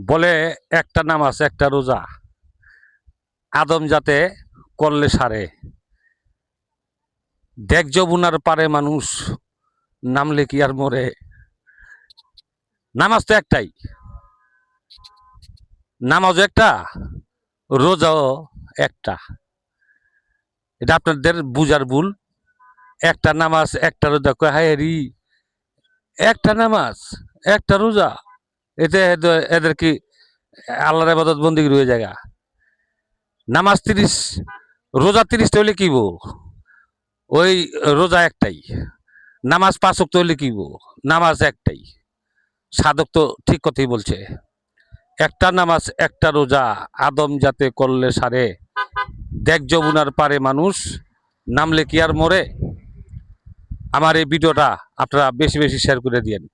বলে একটা নামাজ একটা রোজা। আদম যাতে করলে সারে। দেখ যমুনার পারে মানুষ, নামলে কি আর মরে? নামাজ তো একটাই। নামাজও একটা, রোজাও একটা। এটা আপনাদের বুঝার ভুল। একটা নামাজ, একটা রোজা। কয় হায় একটা নামাজ, একটা রোজা। এতে এদের- কি আল্লাহর আবাদত বন্দি রয়ে জায়গা নামাজ তিরিশ, রোজা তিরিশটা হইলে কি বো ওই রোজা একটাই, নামাজ পাঁচক তো হইলে কি বো নামাজ একটাই সাধক তো ঠিক কথাই বলছে। একটা নামাজ, একটা রোজা, আদম যাতে করলে সারে, দেখ যমুনার পারে মানুষ, নামলে কি আর মরে? আমার এই ভিডিওটা আপনারা বেশি বেশি শেয়ার করে দিয়েন।